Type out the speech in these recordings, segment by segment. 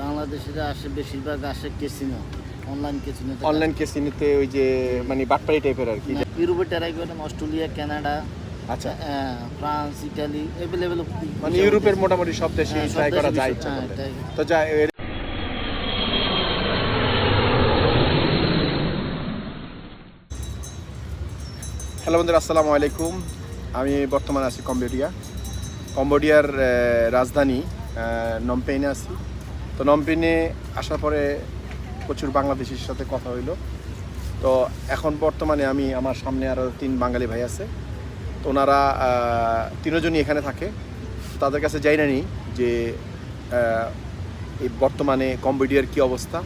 বাংলাদেশিরা আসে বেশিরভাগ আসে কেসিনো অনলাইন কেসিনো অনলাইন কেসিনিতে ওই যে মানে বাটপাড়ি টাইপের আর কি? ইউরোপে ট্রাই করেন অস্ট্রেলিয়া কানাডা আচ্ছা। ফ্রান্স ইটালি অ্যাভেলেবেল মানে ইউরোপের মোটামুটি সব দেশে হ্যাঁ, ট্রাই করা যায় হ্যাঁ, তো যা হ্যালো বন্ধুরা আসসালামু আলাইকুম। আমি বর্তমানে আছি কম্বোডিয়া। কম্বোডিয়ার রাজধানী নমপেইনে আছি। তো নমপেইনে আসার পরে প্রচুর বাংলাদেশির সাথে কথা হইল। তো এখন বর্তমানে আমি আমার সামনে আরও তিন বাঙালি ভাই আছে। তো ওনারা তিনজনই এখানে থাকে। তাদের কাছে যাই না নি যে এই বর্তমানে কম্বোডিয়ার কি অবস্থা?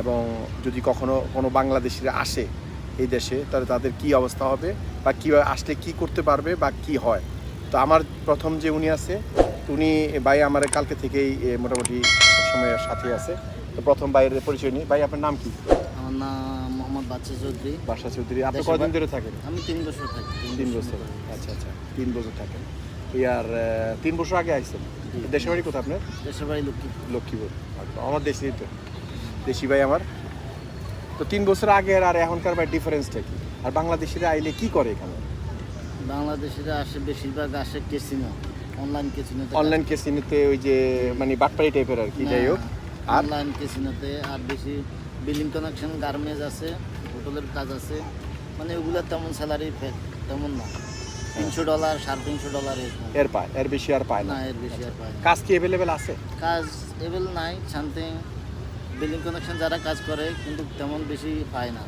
এবং যদি কখনো কোনো বাংলাদেশিরা আসে এই দেশে, তাহলে তাদের কি অবস্থা হবে? বা কীভাবে আসলে কি করতে পারবে বা কি হয়? তো আমার প্রথম যে উনি আছে, উনি ভাই আমার কালকে থেকেই মোটামুটি সবসময় সাথে আছে। তো প্রথম ভাইয়ের পরিচয় নিই। ভাই আপনার নাম কি? আমার নাম মোহাম্মদ বাচ্চা চৌধুরী। বাসা চৌধুরী আপনি দেশে কদিন ধরে থাকেন? আমি তিন বছর থাকি। তিন বছর আচ্ছা আচ্ছা তিন বছর থাকেন। ইয়ার আহ, তিন বছর আগে আইসেন দেশের বাড়ি কোথায় আপনার? দেশের বাড়ি লক্ষ্মী। লক্ষ্মীপুর। আচ্ছা, আমার দেশেই তো। দেশি ভাই আমার। তো তিন বছর আগের আর এখনকার ভাই ডিফারেন্সটা কি? আর বাংলাদেশিরা আইলে কি করে এখানে? বাংলাদেশিরা আসে বেশিরভাগ আসে কেসিনো অনলাইন কেসিনো অনলাইন কেসিনিতে ওই যে মানে বাটপাড়ি টাইপের আর কি যাই হোক। অনলাইন কেসিনোতে আর বেশি বিল্ডিং কানেকশন গার্মেন্টস আছে হোটেলের কাজ আছে। মানে ওগুলো তেমন স্যালারি তেমন না। তিনশো ডলার সাড়ে তিনশো ডলার এর পায় এর বেশি আর পায় না। এর বেশি আর পায় কাজ কি অ্যাভেলেবেল আছে? কাজ এভেল নাই সামথিং বিল্ডিং কানেকশন যারা কাজ করে কিন্তু তেমন বেশি পায় না।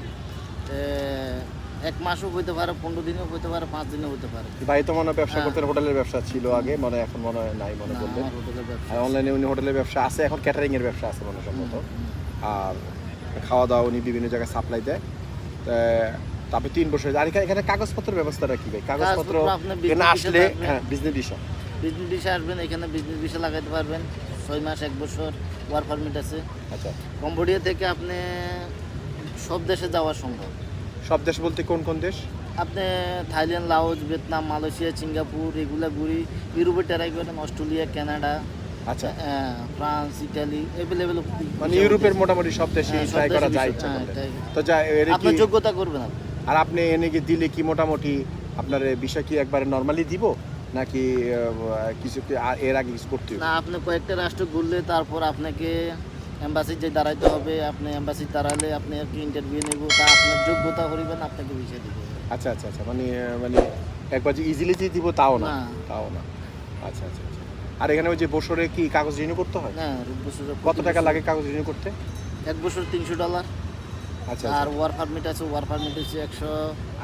এক মাসও হইতে পারে পনেরো দিনও হইতে পারে পাঁচ দিনও হইতে পারে। ভাই তো মনে ব্যবসা হ্যাঁ। করতেন হোটেলের ব্যবসা ছিল আগে? মনে এখন মনে হয় নাই মনে ব্যবসা আর অনলাইনে উনি হোটেলের ব্যবসা আছে এখন ক্যাটারিং এর ব্যবসা আছে মনে সম্ভবত। আর খাওয়া দাওয়া উনি বিভিন্ন জায়গায় সাপ্লাই দেয়। তারপরে তিন বছর আর এখানে- কাগজপত্রের ব্যবস্থাটা কি ভাই? কাগজপত্র এখানে আসলে হ্যাঁ বিজনেস ভিসা বিজনেস ভিসা আসবেন এখানে বিজনেস ভিসা লাগাইতে পারবেন। ছয় মাস এক বছর ওয়ার পারমিট আছে। আচ্ছা। কম্বোডিয়া থেকে আপনি সব দেশে যাওয়া সম্ভব। সব দেশ বলতে কোন কোন দেশ? আপনি Thailand Laos Vietnam Malaysia Singapore এগুলা ঘুরি ইউরোপে ট্রাই করেন অস্ট্রেলিয়া কানাডা আচ্ছা। ফ্রান্স ইটালি অ্যাভেলেবেল মানে ইউরোপের মোটামুটি সব দেশে হ্যাঁ, ট্রাই করা যায় হ্যাঁ, তো যা কি যোগ্যতা করবেন আপনি। আর আপনি এনে কি দিলে কি মোটামুটি আপনার বিষয় কি একবারে নর্মালি দিব? নাকি কিছু এর আগে কিছু করতে না আপনি কয়েকটা রাষ্ট্র ঘুরলে তারপর আপনাকে এম্বাসি যে দাঁড়াইতে হবে আপনি এম্বাসি দাঁড়ালে আপনি আর কি ইন্টারভিউ নেব তা আপনার যোগ্যতা করিবেন আপনাকে বিষয় দিবে। আচ্ছা আচ্ছা আচ্ছা মানে মানে একবার যে ইজিলি যে দিব তাও না। তাও না। আচ্ছা আচ্ছা আচ্ছা। আর এখানে ওই যে বছরে কি কাগজ রিনিউ করতে হয়? হ্যাঁ বছরে কত টাকা লাগে কাগজ রিনিউ করতে? এক বছর তিনশো ডলার। আচ্ছা আর আচ্ছা ওয়ার পারমিট আছে ওয়ার পারমিট হচ্ছে একশো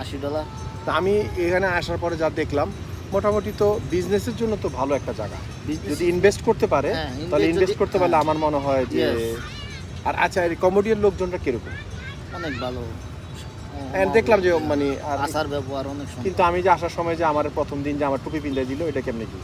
আশি ডলার। তা আমি এখানে আসার পরে যা দেখলাম মোটামুটি তো বিজনেসের জন্য তো ভালো একটা জায়গা। যদি ইনভেস্ট করতে পারে হ্যাঁ, তাহলে ইনভেস্ট করতে পারলে হ্যাঁ। আমার মনে হয় যে আর আচ্ছা এই কমেডিয়ার লোকজনরা কীরকম? অনেক ভালো। হ্যাঁ, দেখলাম যে মানে আচার ব্যবহার অনেক কিন্তু আমি যে আসার সময় যে আমার প্রথম দিন যে আমার টুপি পিন্দাই দিল এটা কেমনে কি?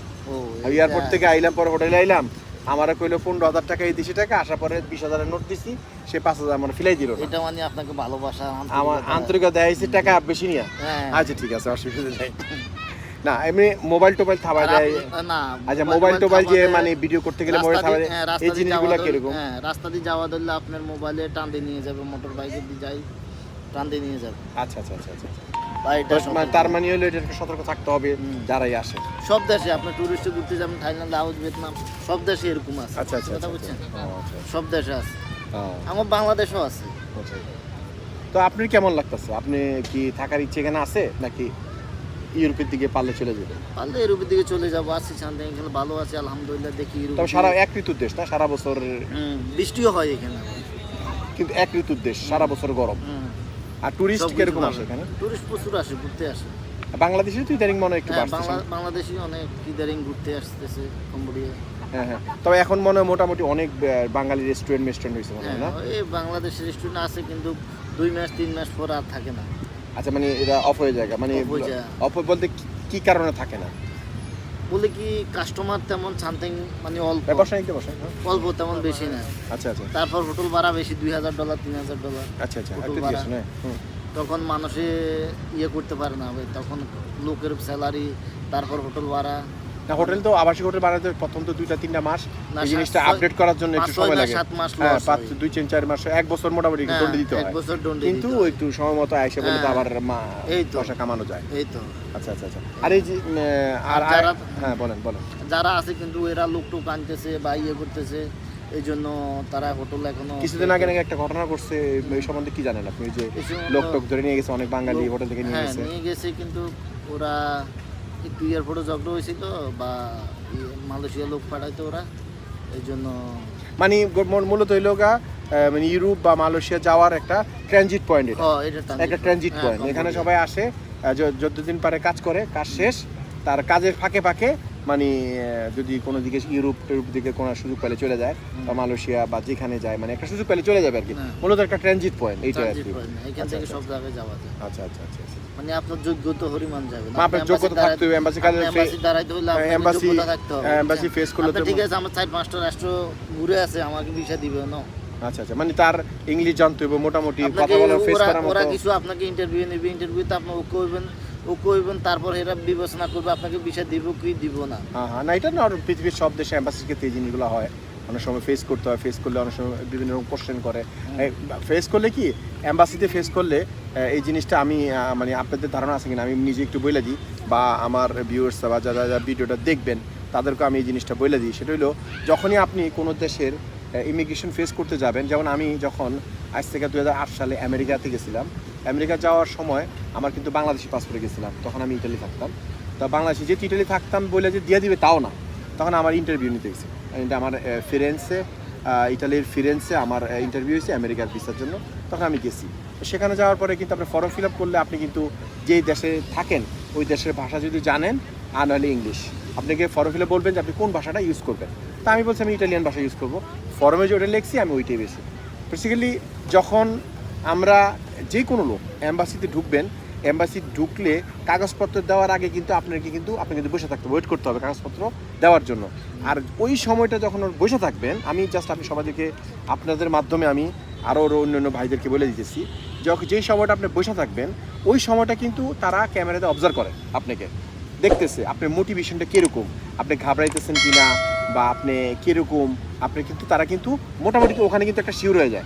এয়ারপোর্ট থেকে আইলাম পরে হোটেলে আইলাম আমার কইলো পনেরো হাজার টাকা এই দেশি টাকা। আসার পরে বিশ হাজারের নোট দিছি সে পাঁচ হাজার আমার ফিলাই দিল এটা মানে আপনাকে ভালোবাসা আমার আন্তরিকতা। দেয় টাকা বেশি নিয়ে। হ্যাঁ। আচ্ছা ঠিক আছে অসুবিধা নেই। না এমনি মোবাইল টোবাইল থাবা যায়। আপনি- না আচ্ছা মোবাইল টোবাইল যে মানে ভিডিও করতে গেলে মোবাইল থাবা হ্যাঁ, এই জিনিসগুলো কীরকম? হ্যাঁ রাস্তা দিয়ে যাওয়া ধরলে আপনার মোবাইলে টান দিয়ে নিয়ে যাবে মোটর বাইকে দিয়ে যাই টান দিয়ে নিয়ে যাবে। আচ্ছা আচ্ছা আচ্ছা আচ্ছা আচ্ছা। মানে। তার মানে হলো এটা সতর্ক থাকতে হবে যারাই আসে। সব দেশে আপনি টুরিস্টে ঘুরতে যাবেন থাইল্যান্ড লাওস ভিয়েতনাম সব দেশে এরকম আছে। আচ্ছা আচ্ছা কথা আচ্ছা, বুঝছেন? আচ্ছা। আচ্ছা, সব দেশে আছে। আমার বাংলাদেশও আছে। আচ্ছা। তো আপনার কেমন লাগতেছে? আপনি কি থাকার ইচ্ছে এখানে আছে? নাকি ইউরোপের দিকে পারলে চলে যাবে। পারলে ইউরোপের দিকে চলে যাব আসছি শান্তি এখানে ভালো আছে আলহামদুলিল্লাহ দেখি ইউরোপ তবে সারা এক ঋতুর দেশ না? সারা বছর বৃষ্টিও হয় এখানে। কিন্তু এক ঋতুর দেশ সারা বছর গরম। আর টুরিস্ট কীরকম আসে এখানে? টুরিস্ট প্রচুর আসে ঘুরতে আসে। বাংলাদেশে তো ইদানিং মনে একটু হ্যাঁ বাংলাদেশি অনেক ইদারিং ঘুরতে আসতেছে কম্বোডিয়া। হ্যাঁ হ্যাঁ। তবে এখন মনে হয় মোটামুটি অনেক বাঙালি রেস্টুরেন্ট মেস্টুরেন্ট হয়েছে মনে হয় হ্যাঁ না? এই বাংলাদেশ রেস্টুরেন্ট আছে কিন্তু দুই মাস তিন মাস পর আর থাকে না। আচ্ছা মানে এটা অফ হয়ে যায় মানে অফ বলতে কি- কারণে থাকে না? বলে কি কাস্টমার তেমন সামথিং মানে অল্প। বসায় অল্প তেমন বেশি না। আচ্ছা আচ্ছা। তারপর হোটেল ভাড়া বেশি দুই হাজার ডলার তিন হাজার ডলার আচ্ছা আচ্ছা। তখন মানুষে ইয়ে করতে পারে না ভাই। তখন লোকের স্যালারি তারপর হোটেল ভাড়া। না হোটেল তো আবাসিক হোটেল বানাতে প্রথম তো দুইটা তিনটা মাস। এই জিনিসটা আপডেট করার জন্য একটু সময় লাগে। হ্যাঁ পাঁচ দুই তিন চার মাস এক বছর মোটামুটি একটু হ্যাঁ, দণ্ড দিতে এক হয়। কিন্তু একটু সময় মতো আইসে বলে তো হ্যাঁ। আবার মা এই। পয়সা কামানো যায়। এই তো। আচ্ছা আচ্ছা আচ্ছা। আর এই যে আর হ্যাঁ বলেন বলেন। যারা আছে কিন্তু এরা লোক টুক আনতেছে বা ইয়ে করতেছে এই জন্য তারা হোটেল এখনও কিছুদিন আগে নাকি একটা ঘটনা ঘটছে এই সম্বন্ধে কি জানেন আপনি? যে লোক টোক ধরে নিয়ে গেছে অনেক বাঙালি হোটেল থেকে নিয়ে গেছে। নিয়ে গেছে কিন্তু ওরা একটু এয়ারপোর্টে ঝগড়া হয়েছিল বা মালয়েশিয়া লোক পাঠাইতো ওরা এই জন্য মানে মূলত হইল গা মানে ইউরোপ বা মালয়েশিয়া যাওয়ার একটা ট্রানজিট পয়েন্ট একটা ট্রানজিট হ্যাঁ, পয়েন্ট এখানে সবাই আসে যতদিন পারে কাজ করে কাজ শেষ তার কাজের ফাঁকে ফাঁকে মানে যদি কোনো দিকে ইউরোপ টিউরোপ দিকে কোনো সুযোগ পেলে চলে যায় বা মালয়েশিয়া বা যেখানে যায় মানে একটা সুযোগ পেলে চলে যাবে আর কি। হ্যাঁ। মূলত একটা ট্রানজিট পয়েন্ট এইটা আর কি। আচ্ছা, আচ্ছা। আচ্ছা আচ্ছা আচ্ছা আচ্ছা। মানে আপনার যোগ্যতা হরিমান যাবে। না, আপনার যোগ্যতা থাকতে হবে, embassy কাজে এম্বাসি দাঁড়াইতে হলে যোগ্যতা থাকতে হবে। বুঝছেন? face করলে তো- ঠিক আছে আমার চার পাঁচটা রাষ্ট্র ঘুরে আছে আমাকে ভিসা দিবে না আচ্ছা আচ্ছা মানে তার ইংলিশ জানতে হবে মোটামুটি কথা আপনাকে বলা ফেস করার ওরা কিছু আপনাকে ইন্টারভিউ নেবে ইন্টারভিউতে আপনি ওকে হইবেন ওকে হইবেন তারপর এরা বিবেচনা করবে আপনাকে ভিসা দিব কি দিব না। হ্যাঁ হ্যাঁ না এটা না পৃথিবীর সব দেশে অ্যাম্বাসির ক্ষেত্রে এই জিনিসগুলো হয়। অনেক সময় ফেস করতে হয় ফেস করলে অনেক সময় বিভিন্ন রকম কোশ্চেন করে। ফেস করলে কি? অ্যাম্বাসিতে ফেস করলে এই জিনিসটা আমি মানে আপনাদের ধারণা আছে কিনা? আমি নিজে একটু বলে দিই, বা আমার ভিউয়ার্স বা যারা যারা ভিডিওটা দেখবেন তাদেরকে আমি এই জিনিসটা বলে দিই। সেটা হলো যখনই আপনি কোনো দেশের ইমিগ্রেশন ফেস করতে যাবেন, যেমন আমি যখন আজ থেকে দু হাজার আট সালে আমেরিকাতে গেছিলাম, আমেরিকা যাওয়ার সময় আমার কিন্তু বাংলাদেশি পাসপোর্টে গেছিলাম, তখন আমি ইটালি থাকতাম। তা বাংলাদেশে যেহেতু ইটালি থাকতাম বলে যে দিয়ে দিবে, তাও না। তখন আমার ইন্টারভিউ নিতে গেছি। এটা আমার ফিরেন্সে ইটালির ফিরেন্সে আমার ইন্টারভিউ হয়েছে আমেরিকার ভিসার জন্য। তখন আমি গেছি। সেখানে যাওয়ার পরে কিন্তু আপনি ফর্ম ফিল আপ করলে আপনি কিন্তু যেই দেশে থাকেন, ওই দেশের ভাষা যদি জানেন, আর নাহলে ইংলিশ আপনাকে ফর্ম ফিল আপ বলবেন যে আপনি কোন ভাষাটা ইউজ করবেন। তা আমি বলছি, আমি ইটালিয়ান ভাষা ইউজ করব। ফর্মে যে ওটা লিখছি, আমি ওইটাই বেশি। বেসিক্যালি যখন আমরা যে কোনো লোক অ্যাম্বাসিতে ঢুকবেন এম্বাসি ঢুকলে কাগজপত্র দেওয়ার আগে কিন্তু আপনাকে কিন্তু আপনাকে কিন্তু বসে থাকতে ওয়েট করতে হবে কাগজপত্র দেওয়ার জন্য। আর ওই সময়টা যখন বসে থাকবেন, আমি জাস্ট আপনি সবাইকে আপনাদের মাধ্যমে আমি আরও অন্য অন্য ভাইদেরকে বলে দিতেছি, যখন যেই সময়টা আপনি বসে থাকবেন, ওই সময়টা কিন্তু তারা ক্যামেরাতে অবজার্ভ করে আপনাকে। দেখতেছে, আপনার মোটিভেশনটা কীরকম, আপনি ঘাবড়াইতেছেন কি না বা আপনি কীরকম, আপনি কিন্তু, তারা কিন্তু মোটামুটি ওখানে কিন্তু একটা শিওর হয়ে যায়।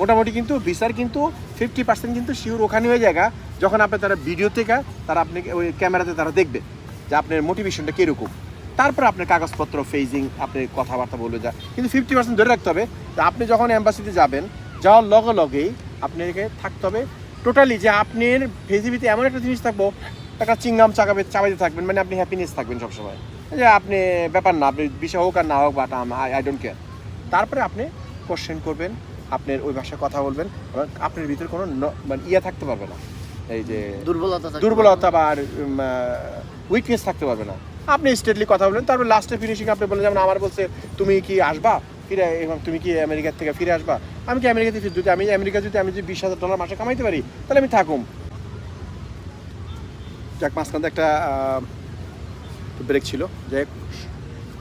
মোটামুটি কিন্তু ভিসার কিন্তু ফিফটি পার্সেন্ট কিন্তু শিওর ওখানে হয়ে জায়গা যখন আপনি তারা ভিডিও থেকে তারা আপনি ওই ক্যামেরাতে তারা দেখবে যে আপনার মোটিভেশনটা কীরকম। তারপর আপনার কাগজপত্র ফেজিং আপনি কথাবার্তা বলবে যা। কিন্তু ফিফটি পার্সেন্ট ধরে রাখতে হবে। তো আপনি যখন অ্যাম্বাসিতে যাবেন, যাওয়ার লগে লগেই আপনাকে থাকতে হবে টোটালি যে আপনার পৃথিবীতে এমন একটা জিনিস থাকব, একটা চিংগাম চাকাবে চাবাইতে থাকবেন মানে আপনি হ্যাপিনেস থাকবেন সবসময়। যে আপনি ব্যাপার না, আপনি বিষয় হোক আর না হোক বাট আই ডোন্ট কেয়ার তারপরে আপনি কোশ্চেন করবেন আপনার ওই ভাষায় কথা বলবেন এবং আপনার ভিতরে কোনো মানে ইয়ে থাকতে পারবে না। এই যে দুর্বলতা দুর্বলতা বা উইকনেস থাকতে পারবে না। আপনি স্টেটলি কথা বলবেন তারপর লাস্টে ফিনিশিং আপনি বললেন যেমন আমার বলছে তুমি কি আসবা? ফিরে এবং তুমি কি আমেরিকার থেকে ফিরে আসবা? আমি কি আমেরিকা থেকে যদি আমি আমেরিকা যদি আমি যদি বিশ হাজার ডলার মাসে কামাইতে পারি তাহলে আমি থাকুম। যাক মাঝখানে একটা ব্রেক ছিল। যাই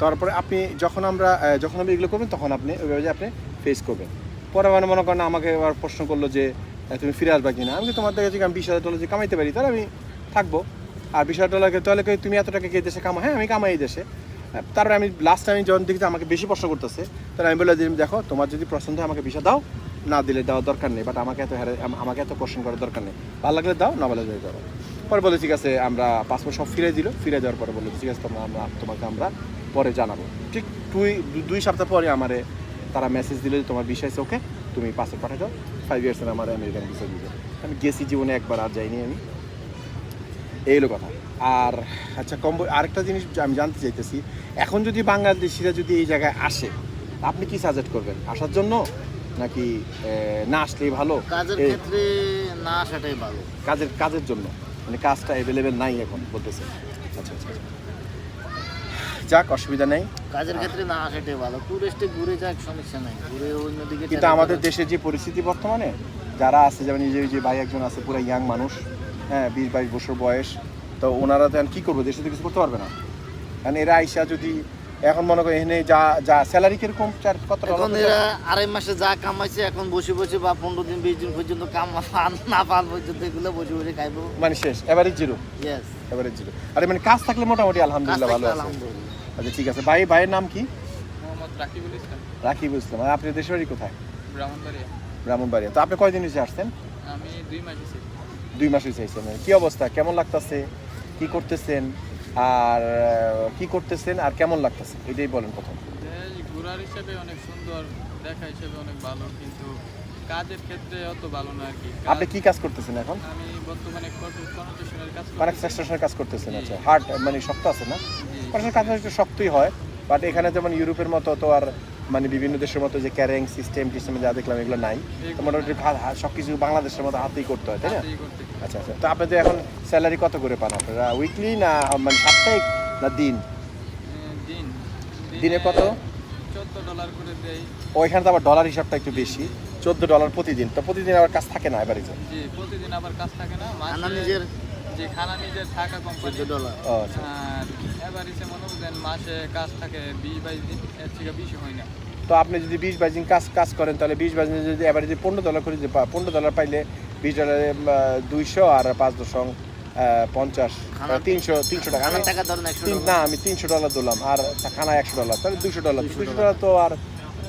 তারপরে আপনি যখন আমরা যখন আমি এগুলো করবেন তখন আপনি ওইভাবে আপনি ফেস করবেন। পরে মানে মনে করেন আমাকে এবার প্রশ্ন করল যে তুমি ফিরে আসবা কিনা? আমি তোমার দেখেছি আমি বিশ হাজার যদি কামাইতে পারি, তাহলে আমি থাকব। আর বিশ হাজার ডলারকে তাহলে তুমি এত টাকা কে দেশে কামা হ্যাঁ আমি কামাই এই দেশে। তারপরে আমি লাস্ট আমি যখন দেখছি আমাকে বেশি প্রশ্ন করতেছে, তাহলে আমি বলে দিলাম দেখো, তোমার যদি পছন্দ হয় আমাকে ভিসা দাও, না দিলে দেওয়ার দরকার নেই। বাট আমাকে এত হ্যারে- আমাকে এত কোশ্চেন করার দরকার নেই। ভালো লাগলে দাও, না লাগলে দাও। পরে বলে ঠিক আছে, আমরা পাসপোর্ট সব ফিরে দিল। ফিরে দেওয়ার পরে বলল, ঠিক আছে, তোমরা, আমরা, তোমাকে আমরা পরে জানাব। ঠিক দুই দুই সপ্তাহ পরে আমারে তারা মেসেজ দিল যে তোমার বিষয় ওকে তুমি পাসপোর্ট পাঠিয়ে দাও ফাইভ ইয়ার্সের আমার আমেরিকান ভিসা দিবে আমি গেছি জীবনে একবার আর যাইনি আমি। এই হলো কথা। আর আচ্ছা কম্বো আরেকটা জিনিস আমি জানতে চাইতেছি। এখন যদি বাংলাদেশিরা যদি এই জায়গায় আসে আপনি কি সাজেস্ট করবেন? আসার জন্য? নাকি না আসলেই ভালো? কাজের ক্ষেত্রে না আসাটাই ভালো। কাজের কাজের জন্য। মানে কাজটা অ্যাভেলেবেল নাই এখন বলতেছে। আচ্ছা আচ্ছা আচ্ছা। যাক অসুবিধা নেই। কাজের ক্ষেত্রে না আসাটাই ভালো। টুরিস্টে ঘুরে যাক সমস্যা নাই। ঘুরে অন্যদিকে কিন্তু আমাদের দেশের যে পরিস্থিতি বর্তমানে যারা আছে যেমন যে যে ভাই একজন আছে পুরো ইয়াং মানুষ হ্যাঁ বিশ বাইশ বছর বয়স তো ওনারা তো কী করব? দেশে তো কিছু করতে পারবে না। কারণ এরা আইসা যদি এখন মনে করেন এখানে যা যা স্যালারি কীরকম চার কত এখন এরা আড়াই মাসে যা কামাইছে এখন বসে বসে বা পনেরো দিন বিশ দিন পর্যন্ত কাম না পাল পর্যন্ত এগুলো বসে বসে খাইবো। মানে শেষ এভারেজ জিরো ইয়েস এবারে জিরো আরে মানে কাজ থাকলে মোটামুটি আলহামদুলিল্লাহ ভালো আলহামদুলিল্লাহ। আচ্ছা ঠিক আছে। ভাই ভাইয়ের নাম কি? মোহাম্মদ রাকিবুল ইসলাম। আর আপনি দেশের বাড়ি কোথায়? ব্রাহ্মণবাড়িয়া। ব্রাহ্মণবাড়িয়া। তো আপনি কয়দিন এসে আসছেন? আমি দুই মাস এসেছি। দুই মাসই চাইছেন কি অবস্থা? কেমন লাগতেছে? কি করতেছেন? আর কি করতেছেন? আর কেমন লাগতেছে? এটাই বলেন প্রথম। ঘোরার হিসেবে অনেক সুন্দর দেখা হিসেবে অনেক ভালো কিন্তু কাজের ক্ষেত্রে অত ভালো না আর কি। আপনি কি কাজ করতেছেন এখন? আমি বর্তমানে কনস্ট্রাকশনের কাজ মানে করতেছি। কাজ করতেছেন। আচ্ছা। হার্ড মানে শক্ত আছে না? কনস্ট্রাকশনের কাজ একটু শক্তই হয় বাট এখানে যেমন ইউরোপের মতো তো আর মানে বিভিন্ন দেশের মতো যে ক্যারিং সিস্টেম টিস্টেম যা দেখলাম এগুলো নাই। তো মোটামুটি সব কিছু বাংলাদেশের মতো হাতেই করতে হয় তাই না? আচ্ছা আচ্ছা। তো আপনাদের এখন স্যালারি কত করে পান আপনারা? উইকলি না মানে সাপ্তাহিক না দিন? দিনে। কত? ডলার করে দেয় ওইখানে তো আবার ডলার হিসাবটা একটু বেশি। চোদ্দ ডলার প্রতিদিন। তো প্রতিদিন আবার কাজ থাকে না এবারে জি প্রতিদিন আবার কাজ থাকে না। নিজের নিজের থাকা কোম্পানি আচ্ছা। আর এবার মনে করেন মাসে কাজ থাকে বিশ বাইশ দিন এর থেকে বেশি হয় না। তো আপনি যদি বিশ বাইশ দিন কাজ কাজ করেন তাহলে বিশ বাইশ দিন যদি এবারে যদি পনেরো ডলার করে পনেরো ডলার পাইলে বিশ ডলারে দুইশো আর পাঁচ দশম পঞ্চাশ তিনশো তিনশো টাকা। না আমি তিনশো ডলার দিলাম আর খানা একশো ডলার তাহলে দুশো ডলার। 200 দুশো ডলার তো আর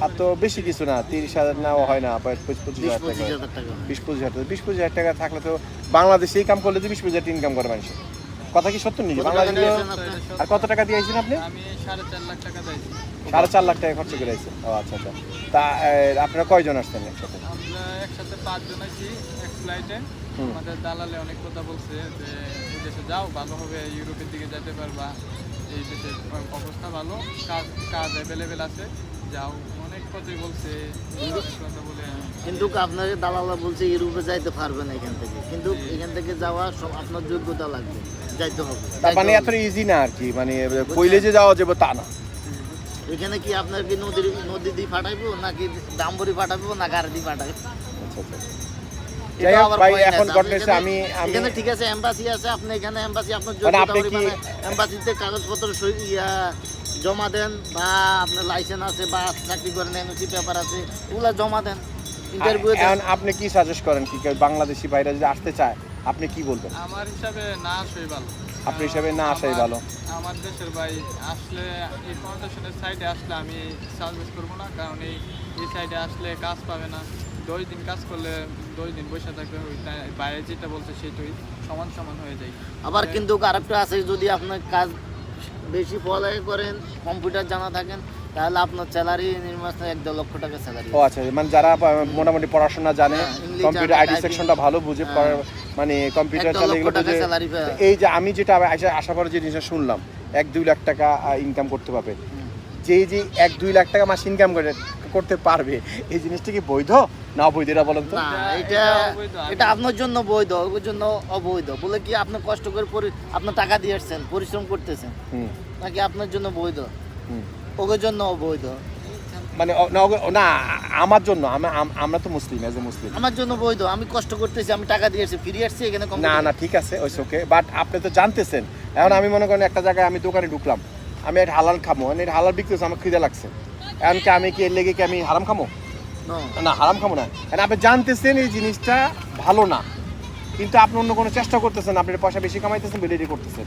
আর তো বেশি কিছু না তিরিশ হাজার নেওয়া হয় না পঁচিশ পঁচিশ বিশ হাজার পঁচিশ টাকা। হাজার টাকা। বিশ পঁচিশ হাজার টাকা। বিশ পঁচিশ হাজার টাকা থাকলে তো বাংলাদেশে কাম করলে তো বিশ পঁচিশ হাজার ইনকাম করে মানুষ। কথা কি সত্য নাকি? বাংলাদেশে আর কত টাকা দিয়েছেন আপনি? সাড়ে চার লাখ টাকা দিয়েছি। সাড়ে চার লাখ টাকা খরচ করে আইছেন ও আচ্ছা আচ্ছা। তা আপনারা কয়জন আসছেন একসাথে? আমরা একসাথে পাঁচজন আছি এক ফ্লাইটে আমাদের দালালে অনেক কথা বলছে যে এই দেশে যাও ভালো হবে ইউরোপের দিকে যেতে পারবা। এই দেশের অবস্থা ভালো কাজ কাজ অ্যাভেলেবেল আছে যাও। কিন্তু আপনাকে দালালা বলছে ইউরোপে যাইতে পারবেন এখান থেকে। কিন্তু এখান থেকে যাওয়া সব আপনার যোগ্যতা লাগবে যাইতে হবে। মানে এত ইজি না আর কি মানে কইলে যে যাওয়া যাবে তা না। এখানে কি আপনার কি নদীর নদী দিয়ে পাঠাইবো নাকি ডাম্বরি পাঠাবো না গাড়ি দিয়ে পাঠাবো? আচ্ছা আচ্ছা। যাই হোক ভাই এখন আমি আমি এখানে ঠিক আছে এম্বাসি আছে আপনি এখানে এম্বাসি আপনার মানে আপনি কি- এম্বাসিতে কাগজপত্র জমা দেন বা আপনার লাইসেন্স আছে বা চাকরি করেন এনওসি পেপার আছে ওগুলা জমা দেন। ইন্টারভিউ এখন আপনি কি সাজেস্ট করেন? কি বাংলাদেশি বাইরে যদি আসতে চায় আপনি কি বলবেন? আমার হিসাবে না আসাই ভালো। আপনি হিসাবে না আসাই আমার- ভালো। আমার দেশের ভাই আসলে এই ফাউন্ডেশনের সাইডে আসলে আমি সাজেস্ট করব না কারণ এই সাইডে আসলে কাজ পাবে না। দশ দিন কাজ করলে দশ দিন বসে থাকবে ওই বাইরে যেটা বলছে সেটাই সমান সমান হয়ে যায়। আবার কিন্তু আরেকটা আছে যদি আপনার কাজ বেশি পড়ালেখা করেন কম্পিউটার জানা থাকেন তাহলে আপনার স্যালারি নির্মাণ এক দেড় লক্ষ টাকা স্যালারি ও আচ্ছা মানে যারা মোটামুটি পড়াশোনা জানে কম্পিউটার আইটি সেকশনটা ভালো বুঝে হ্যাঁ। মানে কম্পিউটার চালে লক্ষ এগুলো টাকা বুঝে স্যালারি পায়। এই যে আমি যেটা আশা পরে যে জিনিসটা শুনলাম এক দুই লাখ টাকা ইনকাম করতে পারবে। যে যে এক দুই লাখ টাকা মাস ইনকাম করে করতে পারবে? এই জিনিসটা কি বৈধ? না অবৈধ এটা বলেন তো। না এটা- এটা আপনার জন্য বৈধ ওর জন্য অবৈধ। বলে কি আপনি কষ্ট করে পরি- আপনার টাকা দিয়ে আসছেন পরিশ্রম করতেছেন? হুম। নাকি আপনার জন্য বৈধ? হুম। ওদের জন্য অবৈধ। মানে না, আমার জন্য আমি আমরা তো মুসলিম এজ এ মুসলিম আমার জন্য বৈধ আমি কষ্ট করতেছি আমি টাকা দিয়ে আসছি ফিরে আসছি এখানে কম না না ঠিক আছে ওই ওকে বাট আপনি তো জানতেছেন। এখন আমি মনে করেন একটা জায়গায় আমি দোকানে ঢুকলাম আমি একটা হালাল খাব মানে এটা হালাল বিক্রি হচ্ছে, আমার খিদে লাগছে। এখন কি আমি কি এর লেগে কি আমি হারাম খামো? না। হারাম খামো না। এখন আপনি জানতেছেন এই জিনিসটা ভালো না। কিন্তু আপনি অন্য কোনো চেষ্টা করতেছেন আপনি পয়সা বেশি কামাইতেছেন বেড়ে করতেছেন।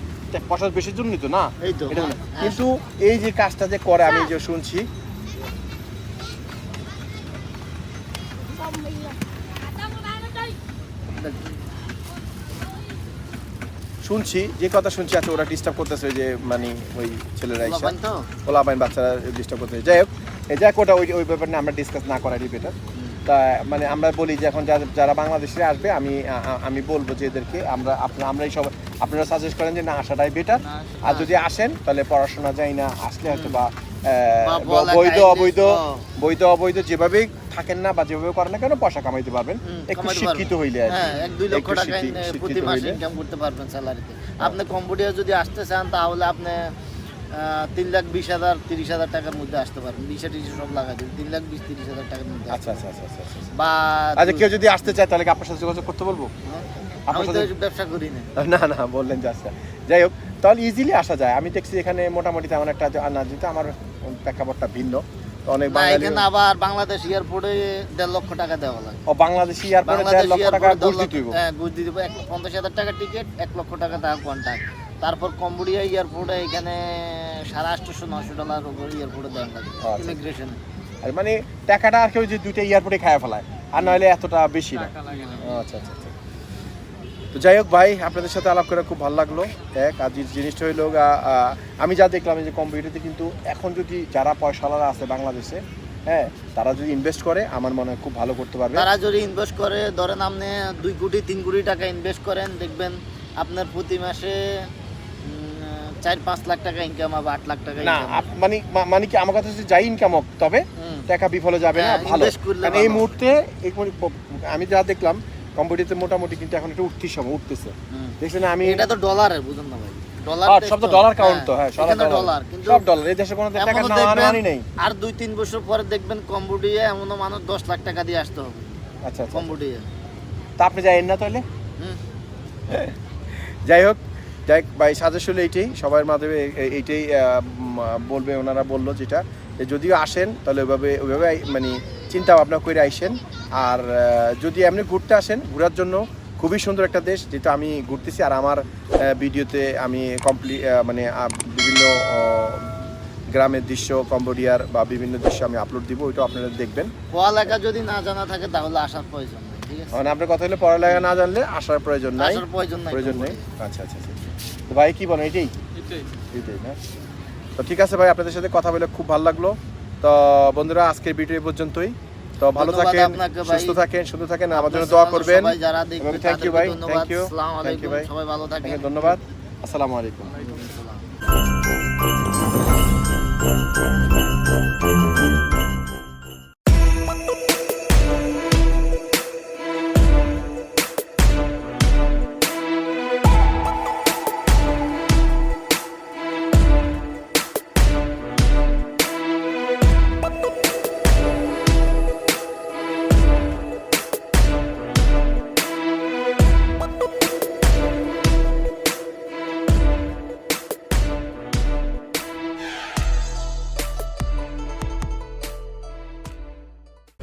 পয়সা বেশির জন্যই তো না? এই তো। এটা। কিন্তু এই যে কাজটা যে করে আমি যে শুনছি শুনছি যে কথা শুনছি আছে ওরা ডিস্টার্ব করতেছে যে মানে ওই ছেলেরা এসে। পোলাপাইন বাচ্চারা ডিস্টার্ব করতেছে। যাই হোক যাই হোক ওটা ওই ওই ব্যাপার নিয়ে আমরা ডিসকাস না করারই বেটার তা মানে আমরা বলি যে এখন যারা যারা বাংলাদেশে আসবে আমি আমি বলব যে এদেরকে আমরা আপনারা আমরাই সব আপনারা সাজেস্ট করেন যে না আসাটাই বেটার আর যদি আসেন তাহলে পড়াশোনা যাই না আসলে হয়তো বা বৈধ অবৈধ বৈধ অবৈধ যেভাবেই থাকেন না বা যেভাবে করেন না কেন পয়সা কামাইতে পারবেন। একটু শিক্ষিত হইলে হ্যাঁ এক দুই লক্ষ টাকা প্রতি মাসে ইনকাম করতে পারবেন স্যালারিতে আপনি কম্বোডিয়া যদি আসতে চান তাহলে আপনি তিন লাখ বিশ হাজার তিরিশ হাজার টাকার মধ্যে আসতে পারবেন। বিশ টিশে সব লাগাই দিন তিন লাখ বিশ তিরিশ হাজার টাকার মধ্যে আচ্ছা আচ্ছা আচ্ছা আচ্ছা আচ্ছা। বা আচ্ছা। কেউ যদি আসতে চায় তাহলে আপনার সাথে যোগাযোগ করতে বলব? হ্যাঁ? আমি তো ব্যবসা করি না না না বললেন যে আচ্ছা। যাই হোক তাহলে ইজিলি আসা যায়। আমি দেখছি এখানে মোটামুটি তেমন একটা যে- না যেহেতু আমার প্রেক্ষাপটটা ভিন্ন। অনেক বাঙালি আবার বাংলাদেশ এয়ারপোর্টে দেড় লক্ষ টাকা দেওয়া লাগে। ও বাংলাদেশি এয়ারপোর্টে দেড় লক্ষ টাকা ঘুষ দিতে হইব। হ্যাঁ ঘুষ দিতে হবে পঞ্চাশ হাজার টাকা টিকিট এক লক্ষ টাকা তার কন্ট্যাক্ট তারপর কম্বোডিয়া এয়ারপোর্টে এখানে সাড়ে আটশোশো নশো ডলার উপর এয়ারপোর্টে দেওয়া লাগে আচ্ছা। ইমিগ্রেশনে মানে টাকাটা আর কেউ যে দুইটা এয়ারপোর্টে খায় ফেলায় আর নইলে এতটা বেশি না। আচ্ছা আচ্ছা। তো যাই হোক ভাই আপনাদের সাথে আলাপ করে খুব ভালো লাগল। এক আর জিনিসটা হইল আমি যা দেখলাম যে কম্পিউটারতে কিন্তু এখন যদি যারা পয়সাওয়ালা আছে বাংলাদেশে হ্যাঁ তারা যদি ইনভেস্ট করে আমার মনে হয় খুব ভালো করতে পারবে। তারা যদি ইনভেস্ট করে ধরেন আপনি দুই কোটি তিন কোটি টাকা ইনভেস্ট করেন দেখবেন আপনার প্রতি মাসে চার পাঁচ লাখ টাকা ইনকাম হবে আট লাখ টাকা না মানে মানে কি আমার কথা হচ্ছে যাই ইনকাম হোক তবে টাকা বিফলে যাবে না হ্যাঁ, ভালো। এই মুহূর্তে আমি যা দেখলাম কম্পিউটারতে মোটামুটি কিন্তু এখন একটু উঠতির সময় উঠতেছে। দেখছেন আমি এটা তো ডলারে বুঝুন না ভাই। ডলার হ্যাঁ, সব তো ডলার কাউন্ট তো হ্যাঁ সব এখানে ডলার কিন্তু সব ডলার এই দেশে কোনো টাকা না মানি নেই। আর দুই তিন বছর পরে দেখবেন কম্বোডিয়া মানুষ দশ লাখ টাকা দিয়ে আসতে হবে। আচ্ছা আচ্ছা। কম্বোডিয়া তা আপনি যাইেন না তাহলে। যাই হোক যাই হোক, ভাই সাজেশ হলো এইটাই সবার মাধ্যমে এই- এই- এইটাই বলবে ওনারা বলল যেটা। যদিও আসেন তাহলে ওইভাবে ওইভাবে মানে চিন্তা ভাবনা করে আইসেন। আর যদি এমনি ঘুরতে আসেন ঘোরার জন্য খুবই সুন্দর একটা দেশ যেটা আমি ঘুরতেছি আর আমার ভিডিওতে আমি কমপ্লিট মানে বিভিন্ন গ্রামের দৃশ্য কম্বোডিয়ার বা বিভিন্ন দৃশ্য আমি আপলোড দিব ওইটা আপনারা দেখবেন। পড়ালেখা যদি না জানা থাকে তাহলে আসার প্রয়োজন নেই ঠিক আছে? মানে আপনার কথা হলে পড়ালেখা না জানলে আসার প্রয়োজন নাই। প্রয়োজন নেই আচ্ছা আচ্ছা আচ্ছা তো ভাই কি বলেন এটাই। এটাই না? তো ঠিক আছে ভাই আপনাদের সাথে কথা বলে খুব ভালো লাগল। তো বন্ধুরা আজকের ভিডিও পর্যন্তই। তো ভালো থাকেন সুস্থ থাকেন সুন্দর থাকেন আমার জন্য দোয়া করবেন। থ্যাংক তাদেরকে ভাই, থ্যাংক ইউ থ্যাংক আলাইকুম ভাই। সবাই ভালো থাকেন। ধন্যবাদ। আসসালামু আলাইকুম।